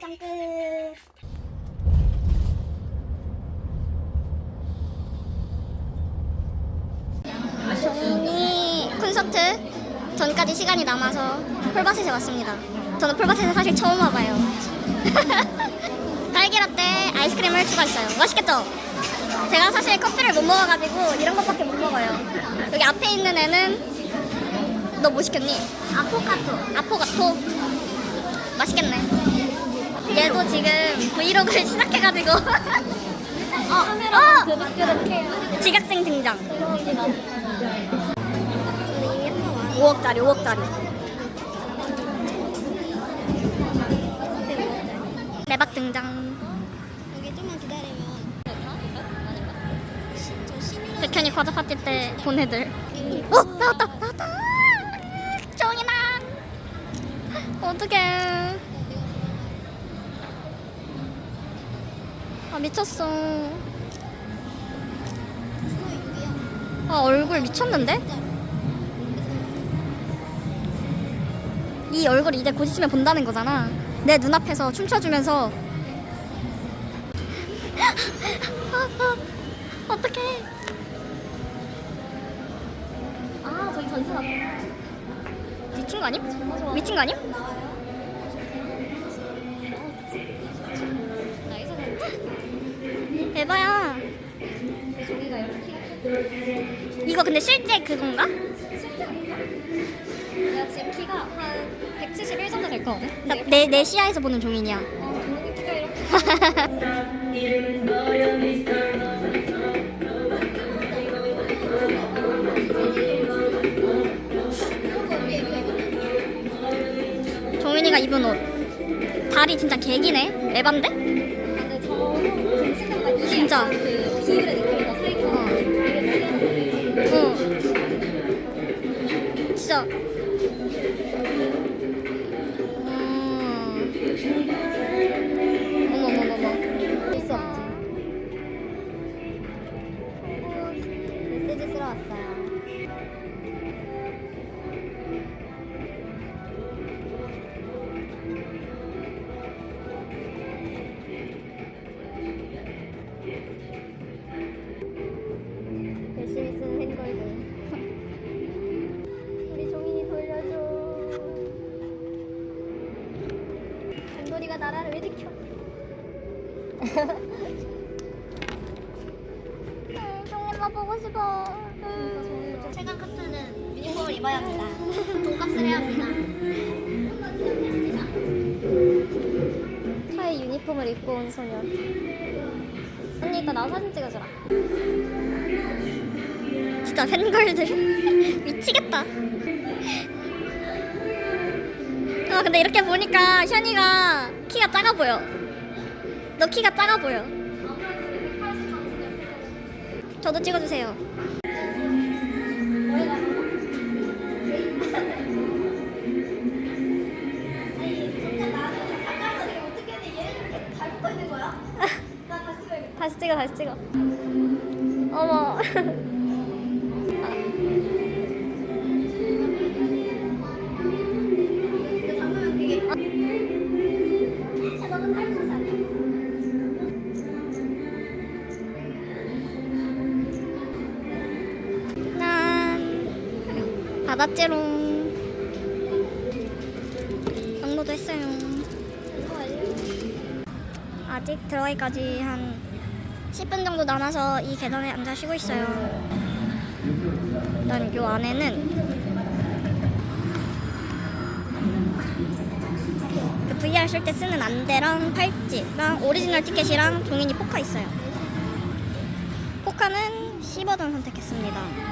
화장 끝. 종이 콘서트 전까지 시간이 남아서 폴바셋에 왔습니다. 저는 폴바셋에 사실 처음 와봐요. 딸기라떼 아이스크림을 추가했어요. 맛있겠죠? 제가 사실 커피를 못 먹어가지고 이런 것밖에 못 먹어요. 여기 앞에 있는 애는 너 뭐 시켰니? 아포카토. 아포가토. 맛있겠네. 얘도 지금 브이로그를 시작해가지고. 어, 어! 지각생 등장. 5억짜리, 5억짜리. 대박 등장. 여기 좀만 기다리면 백현이 과자 파티 때 본 애들. 어 나왔다 나왔다. 정이나. 어떡해. 미쳤어. 아 얼굴 미쳤는데? 이 얼굴 이제 곧 있으면 본다는 거잖아. 내 눈앞에서 춤춰주면서. 어떡해. 아 저기 왔다 미친 거 아님? 미친 거 아님? 에바야 이거 근데 실제 그건가? 내가 지금 키가 한 171 정도 될 거거든? 나, 내, 내 시야에서 보는 종인이야 어, 종훈이 키가 이렇게 종인이가 입은 옷 다리 진짜 개기네 에반데? 약간 그 비율의 살고 어. 응 진짜 음. 종일라 보고 싶어 최강 카트는 유니폼을 입어야 합니다. 돈값을 해야 합니다. 차에 유니폼을 입고 온 소년. 언니 이따 나 사진 찍어주라. 진짜 팬걸들 미치겠다 아 근데 이렇게 보니까 현이가 키가 작아 보여 너 키가 작아 보여. 저도 찍어주세요. 다시 찍어 다시 찍어. 어머 받았제롱 업로드 했어요. 아직 들어가기까지 한 10분 정도 남아서 이 계단에 앉아 쉬고 있어요. 일단 요 안에는 그 VR 쓸 때 쓰는 안대랑 팔찌랑 오리지널 티켓이랑 종이니 포카 있어요. 포카는 10버전 선택했습니다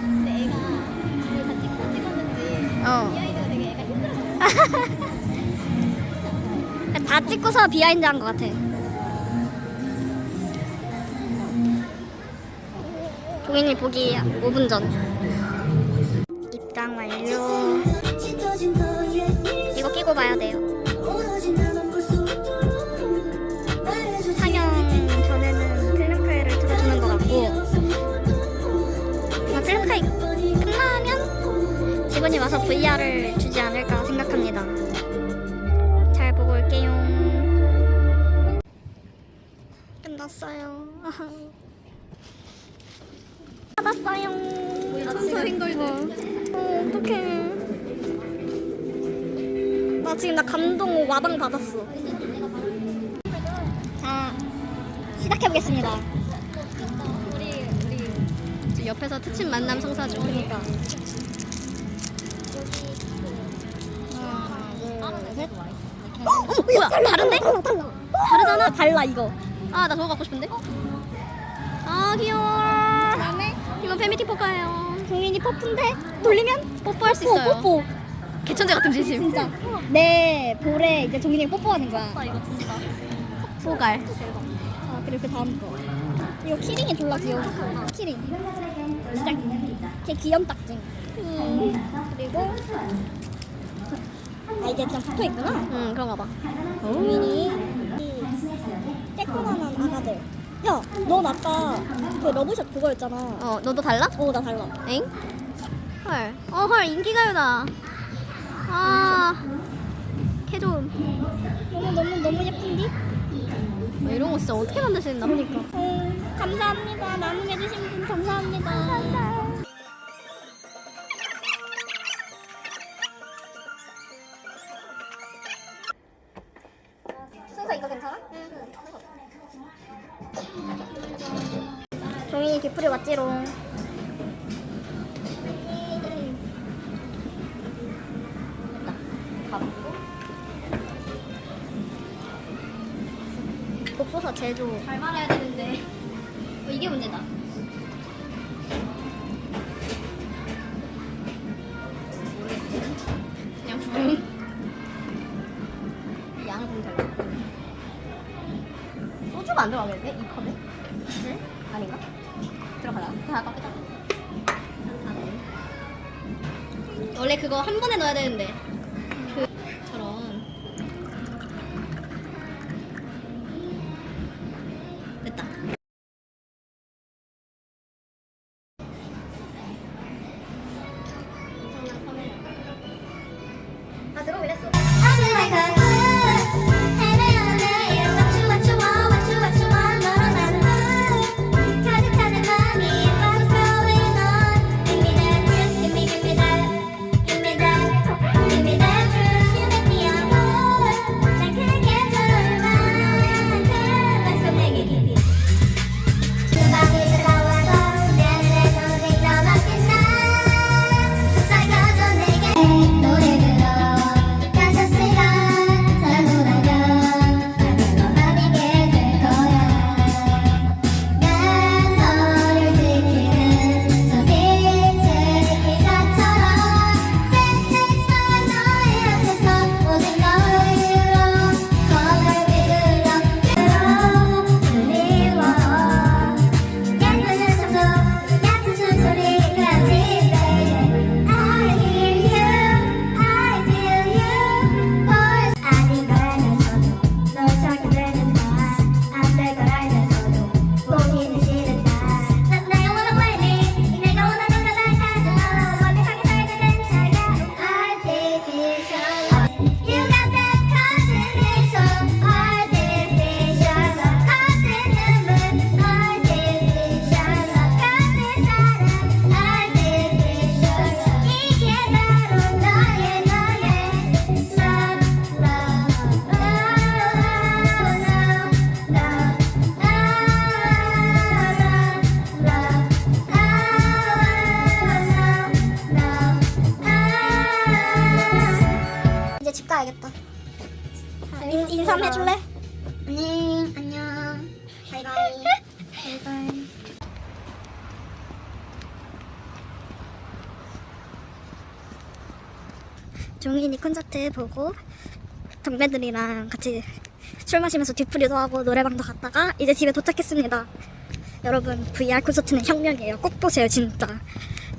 근데 애가 우리 다 찍고 찍었는지 어 이 아이가 되게 애가 힘들어. 다 찍고서 비하인드 한 것 같아. 종인이 보기 5분 전. 입장 완료. 이거 끼고 봐야 돼요. VR을 주지 않을까 생각합니다. 잘 보고 올게요. 끝났어요. 받았어요. 선서인 걸 어, 어떡해. 나 지금 나 감동 와방 받았어. 자, 시작해보겠습니다. 우리 우리 지금 옆에서 특집 만남 성사 중. 그러니까. 셋. 어, 뭐야? 다른데? 다르잖아. 달라, 이거. 아, 나 저거 갖고 싶은데? 아, 귀여워. 다음에 이건 페미티 포카예요. 종인이 퍼프인데 돌리면 뽀뽀할 수 있어요. 뽀뽀. 개천재 같은 진심. 진짜. 내 볼에 이제 종인이가 뽀뽀하는 거야. 아, 이거 진짜. 포갈. 아, 그리고 그 다음 거. 이거 키링이 졸라 귀여워. 키링. 진짜 걔 귀염 딱지. 음. 그리고 아 이제 그냥 붙어 있구나. 응, 그런가 봐. 종인이 이 쬐끄만한 아가들. 야, 넌 아까 그 러브샷 그거였잖아. 어, 너도 달라? 어, 나 달라. 엥? 헐. 어, 헐, 인기가요다. 아. 캐좀. 너무 너무 너무 예쁜디? 이런 거 진짜 어떻게 만드시나? 그러니까. 어, 감사합니다. 나눔해주신 분 감사합니다. 감사합니다. 뒤풀이 왔지롱. 옥소사 제조. 잘 말해야 되는데. 어, 이게 문제다. 아까 빼자. 아, 네. 원래 그거 한 번에 넣어야 되는데. 그, 저런. 됐다. 아 들어오랬어. 노래 한번 해줄래? 안녕 안녕 바이바이 바이바이. 종인이 콘서트 보고 동배들이랑 같이 술 마시면서 뒤풀이도 하고 노래방도 갔다가 이제 집에 도착했습니다. 여러분 VR 콘서트는 혁명이에요. 꼭 보세요 진짜.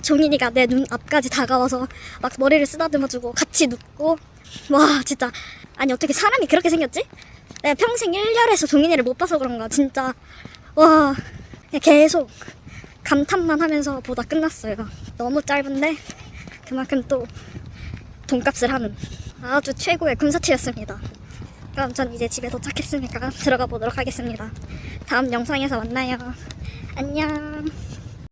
종인이가 내 눈 앞까지 다가와서 막 머리를 쓰다듬어주고 같이 눕고 와 진짜 아니 어떻게 사람이 그렇게 생겼지? 내가 평생 1년에서 종인이를 못 봐서 그런가 진짜 와 계속 감탄만 하면서 보다 끝났어요. 너무 짧은데 그만큼 또 돈값을 하는 아주 최고의 군사체였습니다. 그럼 전 이제 집에 도착했으니까 들어가 보도록 하겠습니다. 다음 영상에서 만나요. 안녕.